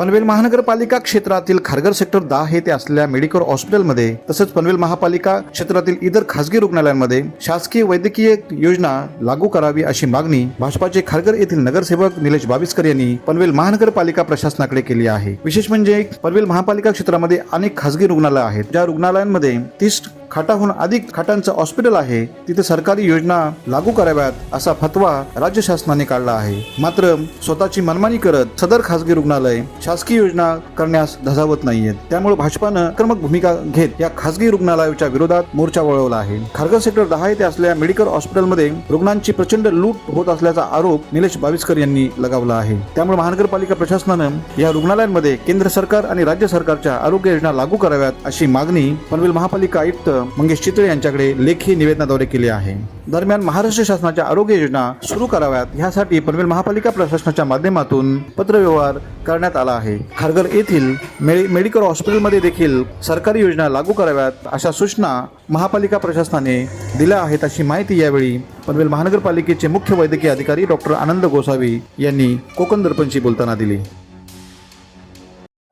पनवेल महानगरपालिका क्षेत्रातील खारघर सेक्टर दहा येथे असलेल्या मेडिकल हॉस्पिटलमध्ये तसंच पनवेल महापालिका क्षेत्रातील इतर खासगी रुग्णालयांमध्ये शासकीय वैद्यकीय योजना लागू करावी अशी मागणी भाजपाचे खारघर येथील नगरसेवक निलेश बाविस्कर यांनी पनवेल महानगरपालिका प्रशासनाकडे केली आहे. विशेष म्हणजे पनवेल महापालिका क्षेत्रामध्ये अनेक खासगी रुग्णालय आहेत ज्या रुग्णालयांमध्ये तीस खाटाहून अधिक खाटांचं हॉस्पिटल आहे तिथे सरकारी योजना लागू कराव्यात असा फतवा राज्य शासनाने काढला आहे. मात्र स्वतःची मनमानी करत सदर खासगी रुग्णालय शासकीय योजना करण्यास धजावत नाहीयेत. त्यामुळे भाजपानं आक्रमक भूमिका घेत या खासगी रुग्णालयाच्या विरोधात मोर्चा वळवला आहे. खारघर सेक्टर दहा येथे असलेल्या मेडिकल हॉस्पिटलमध्ये रुग्णांची प्रचंड लूट होत असल्याचा आरोप निलेश बाविस्कर यांनी लगावला आहे. त्यामुळे महानगरपालिका प्रशासनानं या रुग्णालयांमध्ये केंद्र सरकार आणि राज्य सरकारच्या आरोग्य योजना लागू कराव्यात अशी मागणी पनवेल महापालिका आयुक्त मंगेश चितळे यांच्याकडे लेखी निवेदनाद्वारे केले आहे. दरम्यान महाराष्ट्र शासनाच्या आरोग्य योजना सुरू कराव्यात यासाठी पनवेल महापालिका प्रशासनाच्या माध्यमातून पत्रव्यवहार करण्यात आला आहे. खारघर येथील मेडिकल हॉस्पिटलमध्ये देखील सरकारी योजना लागू कराव्यात अशा सूचना महापालिका प्रशासनाने दिल्या आहेत अशी माहिती यावेळी पनवेल महानगरपालिकेचे मुख्य वैद्यकीय अधिकारी डॉक्टर आनंद गोसावी यांनी कोकण दर्पणशी बोलताना दिली.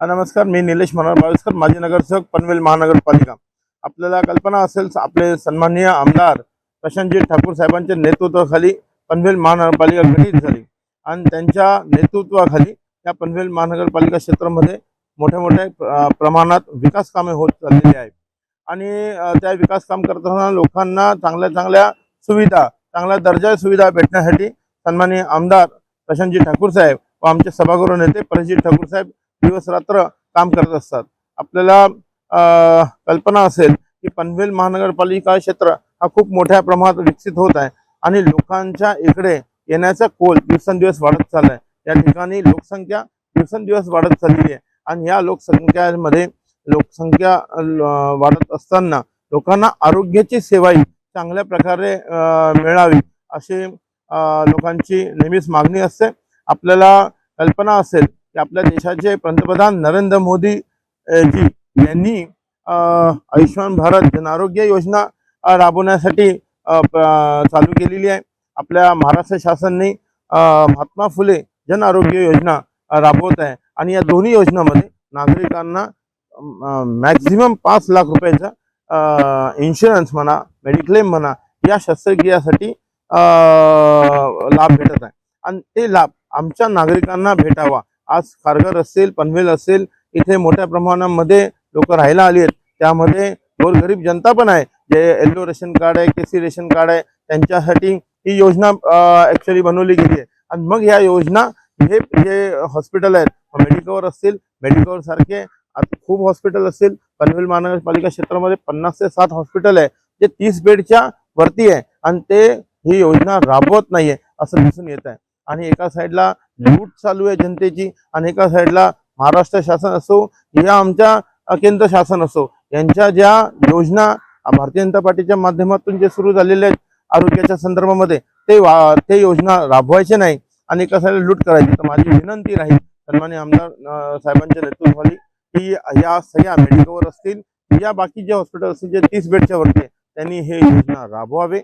नमस्कार मी निलेश मनोहर बाविस्कर माजी नगरसेवक पनवेल महानगरपालिका. आपल्याला कल्पना असेल आपले सन्माननीय आमदार प्रशांतजी ठाकूर साहेबांच्या नेतृत्वाखाली पनवेल महानगरपालिका गठीत झाली आणि त्यांच्या नेतृत्वाखाली या पनवेल महानगरपालिका क्षेत्रामध्ये मोठ्या मोठ्या प्र- प्रमाणात विकास कामे होत चाललेली आहेत. आणि त्या विकास काम करताना लोकांना चांगल्या चांगल्या सुविधा चांगल्या दर्जा सुविधा भेटण्यासाठी सन्माननीय आमदार प्रशांतजी ठाकूर साहेब व आमचे सभागृह नेते परेशजी ठाकूर साहेब दिवस रात्र काम करत असतात. आपल्याला कल्पना असेल की पनवेल महानगरपालिका क्षेत्र हा खूप मोठ्या प्रमाणात विकसित होत आहे आणि लोकांच्या इकडे येण्याचा कोल दिवसेंदिवस वाढत चाललाय. या ठिकाणी लोकसंख्या दिवसेंदिवस वाढत चालली आहे आणि या लोकसंख्यामध्ये लोकसंख्या वाढत असताना लोकांना आरोग्याची सेवाही चांगल्या प्रकारे मिळावी अशी लोकांची नेहमीच मागणी असते. आपल्याला कल्पना असेल की आपल्या देशाचे पंतप्रधान नरेंद्र मोदी जी यांनी आयुष्यमान भारत जन आरोग्य योजना राबवण्यासाठी चालू केलेली आहे. आपल्या महाराष्ट्र शासनाने महात्मा फुले जन आरोग्य योजना राबवत आहे. आणि या दोन्ही योजनामध्ये नागरिकांना मॅक्झिमम पाच लाख रुपयाचा इन्शुरन्स म्हणा मेडिक्लेम म्हणा या शस्त्रक्रियासाठी लाभ भेटत आहे. आणि ते लाभ आमच्या नागरिकांना भेटावा. आज खारघर असेल पनवेल असेल इथे मोठ्या प्रमाणामध्ये लोक राहायला आली आहेत. त्यामध्ये गोरगरीब जनता पण आहे. जे येल्लो रेशन कार्ड आहे केसी रेशन कार्ड आहे त्यांच्यासाठी ही योजना ॲक्च्युली बनवली गेली आहे. आणि मग ह्या योजना हे जे हॉस्पिटल आहेत. मेडिकवर असतील मेडिकवर सारखे आता खूप हॉस्पिटल असतील. पनवेल महानगरपालिका क्षेत्रामध्ये पन्नास ते सात हॉस्पिटल आहे जे तीस बेडच्या वरती आहे. आणि ते ही योजना राबवत नाहीये असं दिसून येत आहे. आणि एका साईडला लूट चालू आहे जनतेची. आणि एका साईडला महाराष्ट्र शासन असो या आमच्या केंद्र शासन असो यांच्या ज्या योजना भारतीय जनता पार्टीच्या माध्यमातून जे सुरू झालेले आहेत आरोग्याच्या संदर्भामध्ये ते वा ते योजना राबवायचे नाही आणि कशाला लूट करायची? तर माझी विनंती राहील सन्मान्य आमदार साहेबांच्या नेतृत्वाखाली की या सगळ्या मेडिकलवर असतील या बाकी जे हॉस्पिटल असतील जे तीस बेडच्या वरती त्यांनी हे योजना राबवावे.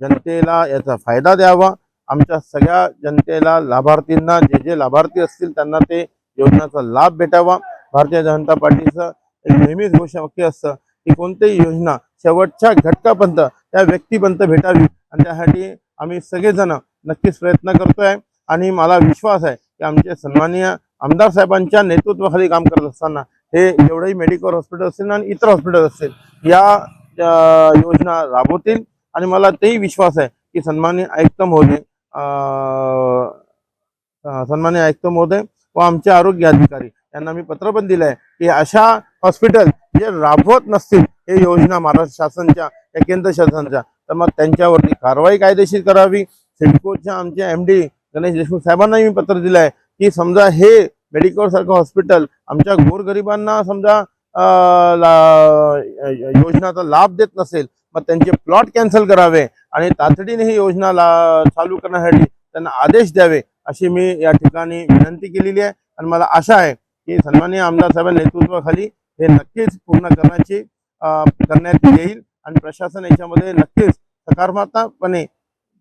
जनतेला याचा फायदा द्यावा. आमच्या सगळ्या जनतेला लाभार्थींना जे जे लाभार्थी असतील त्यांना ते योजनेचा लाभ भेटावा. भारतीय जनता पार्टीचं नेहमीच घोषवाक्य असतं की कोणतीही योजना शेवटच्या घटकापर्यंत त्या व्यक्तीपर्यंत भेटावी. आणि त्यासाठी आम्ही सगळेजण नक्कीच प्रयत्न करतोय. आणि मला विश्वास आहे की आमचे सन्माननीय आमदार साहेबांच्या नेतृत्वाखाली काम करत असताना हे जेवढेही मेडिकल हॉस्पिटल असतील आणि इतर हॉस्पिटल असतील या योजना राबवतील. आणि मला तेही विश्वास आहे की सन्माननीय आयुक्त महोदय अ, सन्माननीय आयुक्त महोदय व आमचे आरोग्य अधिकारी. यांना मी पत्र पण दिलं आहे की अशा हॉस्पिटल जे राबवत नसतील हे योजना महाराष्ट्र शासनच्या या केंद्र शासनाच्या. तर मग त्यांच्यावरती कारवाई कायदेशीर करावी. सिडकोच्या आमच्या एम डी गणेश देशमुख साहेबांनाही मी पत्र आहे की समजा हे मेडिकलसारखं हॉस्पिटल आमच्या गोरगरिबांना समजा ला- योजनाचा लाभ देत नसेल मग त्यांचे प्लॉट कॅन्सल करावे आणि तातडीने ही योजना ला- चालू करण्यासाठी त्यांना आदेश द्यावे. अशी मी या ठिकाणी विनंती केलेली आहे. आणि मला आशा आहे की सन्माननीय आमदार साहेबांच्या नेतृत्वाखाली हे नक्कीच पूर्ण करण्याची करण्यात येईल. आणि प्रशासन याच्यामध्ये नक्कीच सकारात्मकपणे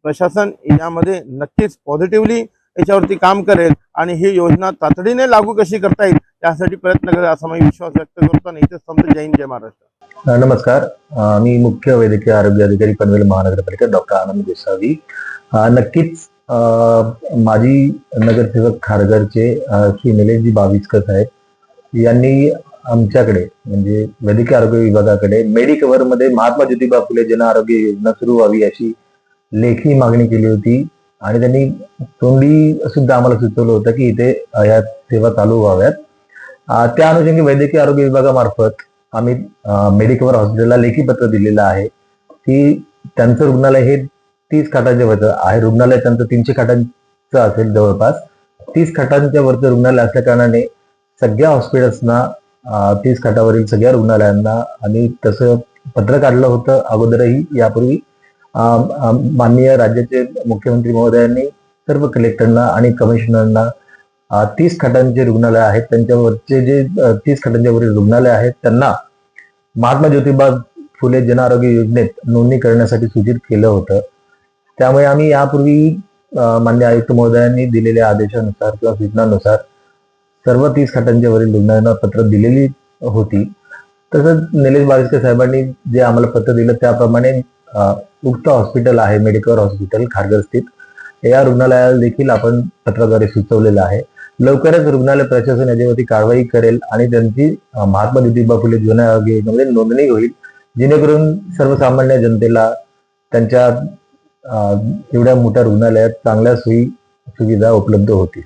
प्रशासन यामध्ये नक्कीच पॉझिटिव्हली याच्यावरती काम करेल. आणि ही योजना तातडीने लागू कशी करता येईल त्यासाठी प्रयत्न करेल असा मी विश्वास व्यक्त करतो. आणि इथेच थांबतो. जय हिंद जय महाराष्ट्र. नमस्कार. मी मुख्य वैद्यकीय आरोग्य अधिकारी पनवेल महानगरपालिका डॉक्टर आनंद गोसावी. नक्कीच माजी नगरसेवक खारघरचे श्री निलेशजी बावीसकर साहेब यांनी आमच्याकडे म्हणजे वैद्यकीय आरोग्य विभागाकडे मेडिकवर मध्ये महात्मा ज्योतिबा फुले जन आरोग्य योजना सुरू व्हावी अशी लेखी मागणी केली होती. आणि त्यांनी तोंडी सुद्धा आम्हाला सुचवलं होतं की इथे या सेवा चालू व्हाव्यात. त्या अनुषंगी वैद्यकीय आरोग्य विभागामार्फत आम्ही मेडिकवर हॉस्पिटलला लेखी पत्र दिलेलं आहे की त्यांचं रुग्णालय हे तीस खाटांच्या वरचं आहे. रुग्णालय त्यांचं तीनशे खाटांचं असेल जवळपास. तीस खाटांच्या वरचं रुग्णालय असल्या कारणाने सगळ्या हॉस्पिटल्सना तीस खाटावरील सगळ्या रुग्णालयांना आणि तसं पत्र काढलं होतं अगोदरही यापूर्वी. माननीय राज्याचे मुख्यमंत्री महोदयांनी सर्व कलेक्टरना आणि कमिशनरना तीस खाटांचे रुग्णालय आहेत. त्यांच्यावरचे जे तीस खाटांच्या वरील रुग्णालय आहेत त्यांना महात्मा ज्योतिबा फुले जन आरोग्य योजनेत नोंदणी करण्यासाठी सूचित केलं होतं. त्यामुळे आम्ही यापूर्वी मान्य आयुक्त महोदयांनी दिलेल्या आदेशानुसार किंवा सूचनानुसार सर्व तीस खाटांच्या वरील रुग्णांना पत्र दिलेली होती. तसंच निलेश बाविस्कर साहेबांनी जे आम्हाला पत्र दिलं त्याप्रमाणे उक्त हॉस्पिटल आहे मेडिकल हॉस्पिटल खारघर स्थित. या रुग्णालयाला देखील आपण पत्राद्वारे सुचवलेलं आहे. लवकरच रुग्णालय प्रशासन याच्यावरती कारवाई करेल आणि त्यांची महात्मा ज्योतिबा फुले जुन्या योजनेमध्ये नोंदणी होईल. जेणेकरून सर्वसामान्य जनतेला त्यांच्या एवढ्या मोठ्या रुग्णालयात चांगल्या सोयी सुविधा उपलब्ध होतील.